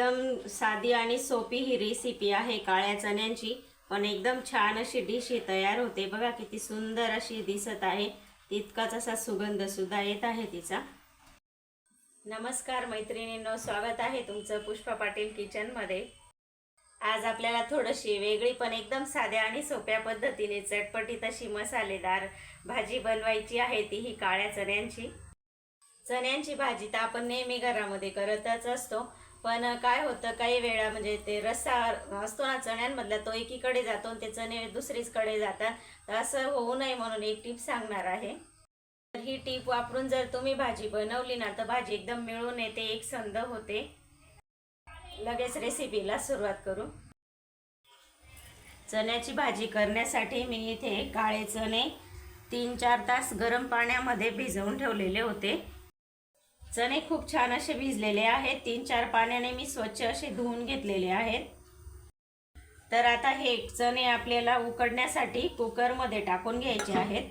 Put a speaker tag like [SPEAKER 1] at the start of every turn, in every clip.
[SPEAKER 1] एकदम साधी आणि सोपी ही रेसिपी आहे काळ्या चण्यांची. पण एकदम छान अशी डिश ही तयार होते. बघा किती सुंदर अशी दिसत आहे. तितकाच असा सुगंध सुद्धा येत आहे तिचा. नमस्कार मैत्रिणींनो स्वागत आहे तुमचं पुष्पा पाटील किचनमध्ये आज आपल्याला थोडीशी वेगळी पण एकदम साध्या आणि सोप्या पद्धतीने चटपटीत अशी मसालेदार भाजी बनवायची आहे ती ही काळ्या चण्यांची. चण्यांची भाजी तर आपण नेहमी घरामध्ये करतच असतो. पण काय होतं काही वेळा म्हणजे ते रस्सा असतो ना चण्यांमधला तो एकीकडे जातो आणि ते चणे दुसरीचकडे जातात. तर असं होऊ नये म्हणून एक टीप सांगणार आहे. तर ही टीप वापरून जर तुम्ही भाजी बनवली ना तर भाजी एकदम मिळून येते एक संद होते. लगेच रेसिपीला सुरुवात करू. चण्याची भाजी करण्यासाठी मी इथे काळे चणे तीन चार तास गरम पाण्यामध्ये भिजवून ठेवलेले होते. चणे खूप छान असे भिजलेले आहेत. तीन चार पाण्याने मी स्वच्छ असे धुवून घेतलेले आहेत. तर आता हे चणे आपल्याला उकडण्यासाठी कुकरमध्ये टाकून घ्यायचे आहेत.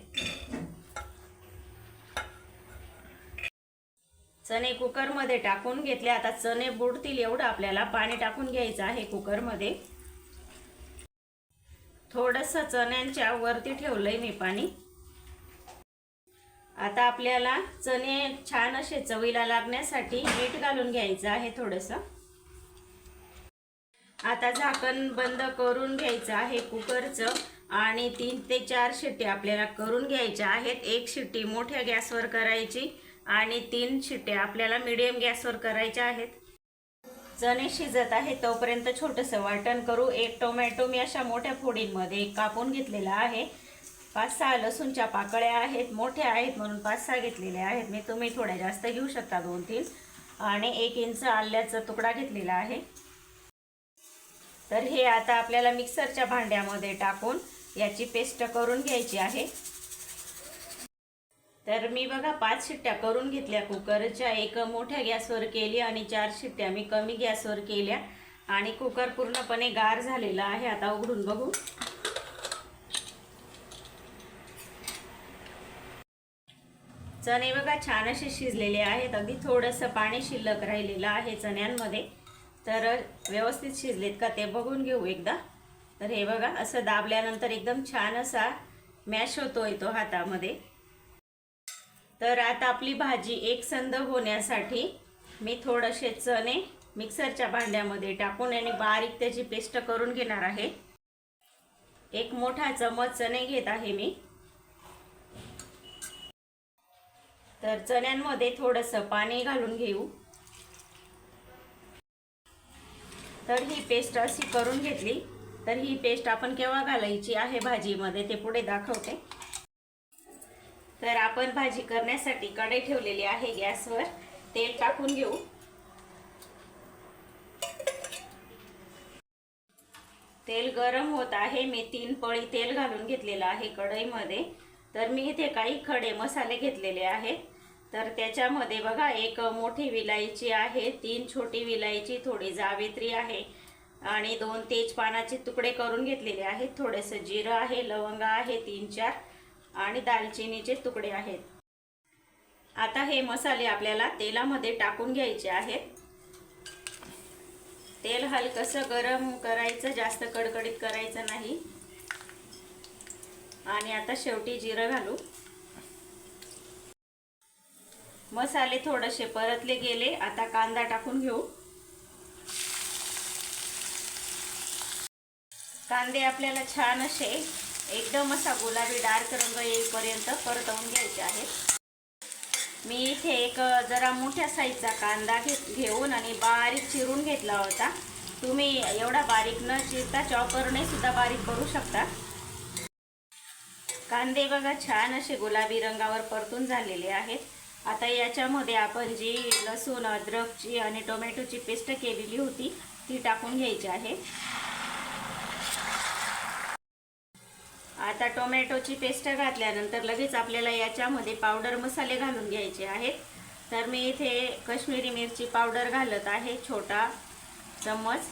[SPEAKER 1] चणे कुकरमध्ये टाकून घेतले. आता चणे बुडतील एवढं आपल्याला पाणी टाकून घ्यायचं आहे कुकरमध्ये. थोडंसं चण्यांच्या वरती ठेवलंय मी पाणी. आता आपल्याला चणे छान असे चवीला लागण्यासाठी मीठ घालून घ्यायचं आहे थोडंसं. आता झाकण बंद करून घ्यायचं आहे कुकरचं आणि तीन ते चार शिट्टी आपल्याला करून घ्यायच्या आहेत. एक शिट्टी मोठ्या गॅसवर करायची आणि तीन शिट्ट्या आपल्याला मिडियम गॅसवर करायच्या आहेत. चणे शिजत आहे तोपर्यंत छोटंसं वाटण करू. एक टोमॅटो मी अशा मोठ्या फोडींमध्ये कापून घेतलेला आहे. पाच सहा लसूणच्या पाकळ्या आहेत मोठ्या आहेत म्हणून पाच सहा घेतलेल्या आहेत. मी तुम्ही थोड्या जास्त घेऊ शकता दोन तीन. आणि एक इंच आल्याचा तुकडा घेतलेला आहे. तर हे आता आपल्याला मिक्सरच्या भांड्यामध्ये टाकून याची पेस्ट करून घ्यायची आहे. तर मी बघा पाच शिट्ट्या करून घेतल्या कुकरच्या. एक मोठ्या गॅसवर केली आणि चार शिट्ट्या. मी कमी गॅसवर केल्या आणि कुकर पूर्णपणे गार झालेला आहे. आता उघडून बघू. चणे बघा छान असे शिजलेले आहेत. अगदी थोडंसं पाणी शिल्लक राहिलेलं आहे चण्यांमध्ये. तर व्यवस्थित शिजलेत का ते बघून घेऊ एकदा. तर हे बघा असं दाबल्यानंतर एकदम छान असा मॅश होतोय तो हातामध्ये. तर आता आपली भाजी एकसंद होण्यासाठी मी थोडेसे चणे मिक्सरच्या भांड्यामध्ये टाकून आणि बारीक त्याची पेस्ट करून घेणार आहे. एक मोठा चमच चणे घेत आहे मी. तर चण्यांमध्ये थोडंसं पाणी घालून घेऊ. तर ही पेस्ट अशी करून घेतली. तर ही पेस्ट आपण केव्हा घालायची आहे भाजीमध्ये ते पुढे दाखवते. तर आपण भाजी करण्यासाठी कढई ठेवलेली आहे गॅसवर. तेल टाकून घेऊ. तेल गरम होत आहे. मी तीन पळी तेल घालून घेतलेलं आहे कढईमध्ये. तर मी इथे काही खडे मसाले घेतलेले आहेत. तर त्याच्यामध्ये बघा एक मोठी विलायची आहे तीन छोटी विलायची थोडी जावेत्री आहे आणि दोन तेजपानाचे तुकडे करून घेतलेले आहेत. थोडंसं जिरं आहे लवंगा आहे तीन चार आणि दालचिनीचे तुकडे आहेत. आता हे मसाले आपल्याला तेलामध्ये टाकून घ्यायचे आहेत. तेल हलकंसं गरम करायचं जास्त कडकडीत करायचं नाही. आणि आता शेवटी जिरं घालू. मसाले थोडेसे परतले गेले आता कांदा टाकून घेऊ. कांदे आपल्याला छान असे एकदम असा गुलाबी डार्क रंग येईपर्यंत परतवून घ्यायचे आहेत. मी इथे एक जरा मोठ्या साईजचा कांदा घेत घेऊन आणि बारीक चिरून घेतला होता. तुम्ही एवढा बारीक न चिरता चॉपरने सुद्धा बारीक करू शकता. कांदे बघा छान असे गुलाबी रंगावर परतून झालेले आहेत. आता याच्यामध्ये आपण जी लसूण अद्रकची आणि टोमॅटोची पेस्ट केलेली होती ती टाकून घ्यायची आहे. आता टोमॅटोची पेस्ट घातल्यानंतर लगेच आपल्याला याच्यामध्ये पावडर मसाले घालून घ्यायचे आहेत. तर मी इथे कश्मीरी मिरची पावडर घालत आहे छोटा चम्मच.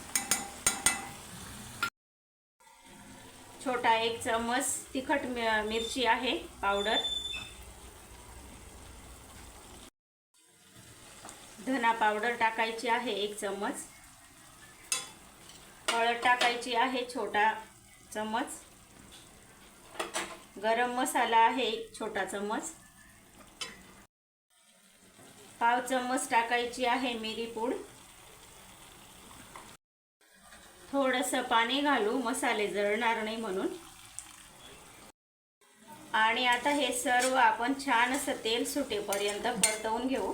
[SPEAKER 1] छोटा एक चम्मच तिखट मिरची आहे पावडर धना पावडर टाकायची आहे एक चम्मच हळद टाकायची आहे छोटा चम्मच गरम मसाला आहे एक छोटा चम्मच पाव चम्मच टाकायची आहे मिरी पूड. थोडंसं पाणी घालू मसाले जळणार नाही म्हणून. आणि आता हे सर्व आपण छान असं तेल सुटेपर्यंत परतवून घेऊ.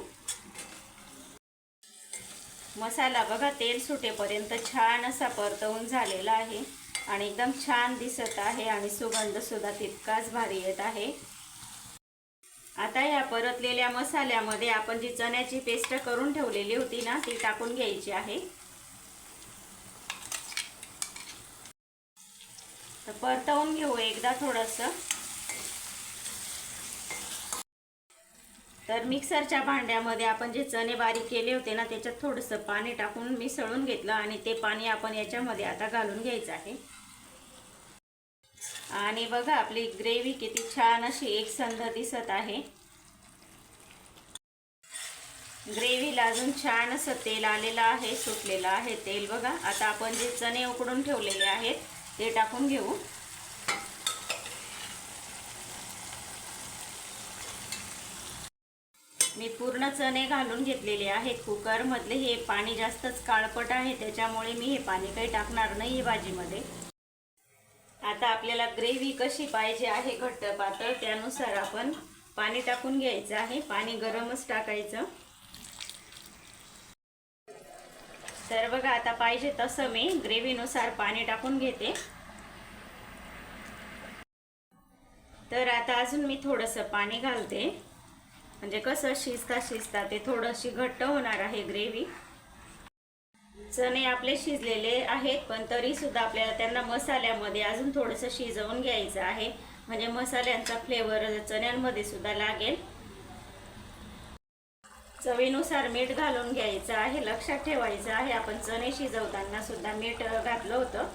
[SPEAKER 1] मसाला बघा तेल सुटेपर्यंत छान असा परतवून झालेला आहे. आणि एकदम छान दिसत आहे आणि सुगंधसुद्धा तितकाच भारी येत आहे. आता या परतलेल्या मसाल्यामध्ये आपण जी चण्याची पेस्ट करून ठेवलेली होती ना ती टाकून घ्यायची आहे. तर परतवून घेऊ एकदा थोडंसं. तर मिक्सरच्या भांड्यामध्ये आपण जे चणे बारीक केले होते ना त्याच्यात थोडंसं पाणी टाकून मिसळून घेतलं आणि ते पाणी आपण याच्यामध्ये आता घालून घ्यायचं आहे. आणि बघा आपली ग्रेव्ही किती छान अशी एकसंध दिसत आहे. ग्रेव्हीला अजून छान असं तेल आलेलं आहे सुटलेलं आहे तेल बघा. आता आपण जे चणे उकडून ठेवलेले आहेत ते टाकून घेऊ. मी पूर्ण चणे घालून घेतलेले आहेत. कुकरमधले हे पाणी जास्तच काळपट आहे त्याच्यामुळे मी हे पाणी काही टाकणार नाही भाजीमध्ये. आता आपल्याला ग्रेव्ही कशी पाहिजे आहे घट्ट पातळ त्यानुसार आपण पाणी टाकून घ्यायचं आहे. पाणी गरमच टाकायचं. तर बघा आता पाहिजे तसं मी ग्रेव्हीनुसार पाणी टाकून घेते. तर आता अजून मी थोडंसं पाणी घालते. म्हणजे कसं शिजता शिजता ते थोडंशी घट्ट होणार आहे ग्रेव्ही. चणे आपले शिजलेले आहेत पण तरी सुद्धा आपल्याला त्यांना मसाल्यामध्ये अजून थोडंसं शिजवून घ्यायचं आहे. म्हणजे मसाल्यांचा फ्लेवर चण्यांमध्ये सुद्धा लागेल. चवीनुसार मीठ घालून घ्यायचं आहे लक्षात ठेवायचं आहे. आपण चणे शिजवताना सुद्धा मीठ घातलं होतं.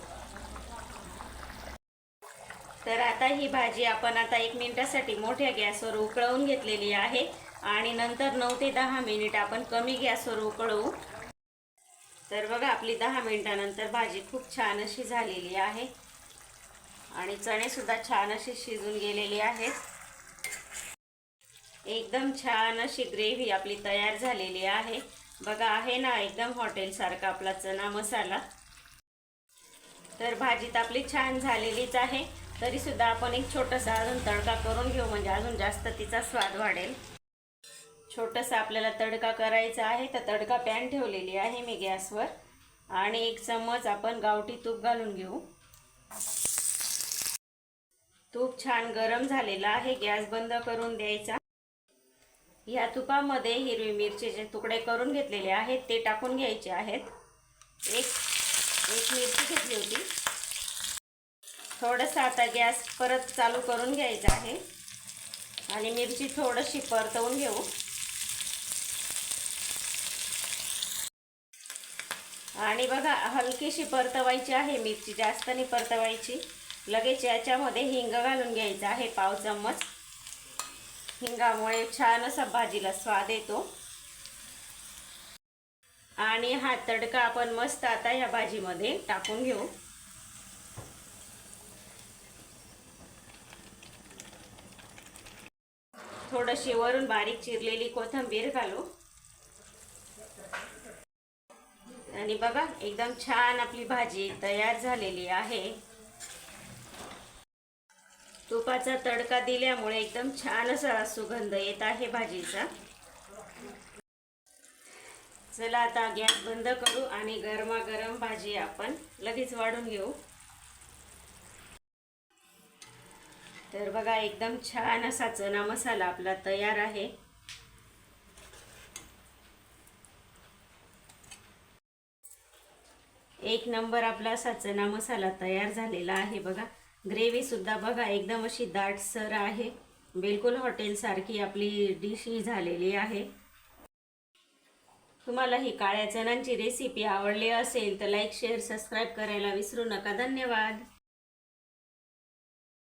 [SPEAKER 1] तर आता ही भाजी आपण आता एक मिनिटासाठी मोठ्या गॅसवर उकळवून घेतलेली आहे. आणि नंतर नऊ ते दहा मिनिट आपण कमी गॅसवर उकळवू. तर बघा आपली दहा मिनिटानंतर भाजी खूप छान अशी झालेली आहे. आणि चणे सुद्धा छान अशी शिजून गेलेली आहेत. एकदम छान अशी ग्रेव्ही आपली तयार झालेली आहे. बघा आहे ना एकदम हॉटेलसारखा आपला चना मसाला. तर भाजीत आपली छान झालेलीच आहे. तरीसुद्धा आपण एक छोटंसं अजून तडका करून घेऊ म्हणजे अजून जास्त तिचा स्वाद वाढेल. छोटंसं आपल्याला तडका करायचा आहे. तर तडका पॅन ठेवलेली आहे मी गॅसवर. आणि एक चम्मच आपण गावठी तूप घालून घेऊ. तूप छान गरम झालेला आहे. गॅस बंद करून द्यायचा. ह्या तुपामध्ये हिरवी मिरचीचे तुकडे करून घेतलेले आहेत ते टाकून घ्यायचे आहेत. एक एक मिरची घेतली होती. थोडंसं आता गॅस परत चालू करून घ्यायचा आहे. आणि मिरची थोडीशी परतवून घेऊ. आणि बघा हलकीशी परतवायची आहे मिरची जास्त नाही परतवायची. लगेच याच्यामध्ये हिंग घालून घ्यायचा आहे पाव चम्मच. हिंगामुळे छान असा भाजीला स्वाद येतो. आणि हा तडका आपण मस्त आता या भाजीमध्ये टाकून घेऊ. थोडीशी वरून बारीक चिरलेली कोथिंबीर घालू. आणि बघा एकदम छान आपली भाजी तयार झालेली आहे. तुपाचा तडका दिल्यामुळे एकदम छान असा सुगंध येत आहे भाजीचा. चला आता गॅस बंद करू आणि गरमागरम भाजी आपण लगेच वाढून घेऊ. तर बघा एकदम छान असा चना मसाला आपला तयार आहे. एक नंबर आपला असा चना मसाला तयार झालेला आहे बघा. ग्रेव्ही सुद्धा बघा एकदम अशी दाटसर आहे. बिलकुल हॉटेलसारखी आपली डिश ही झालेली आहे. तुम्हाला ही काळ्या चणांची रेसिपी आवडली असेल तर लाईक शेअर सबस्क्राईब करायला विसरू नका. धन्यवाद.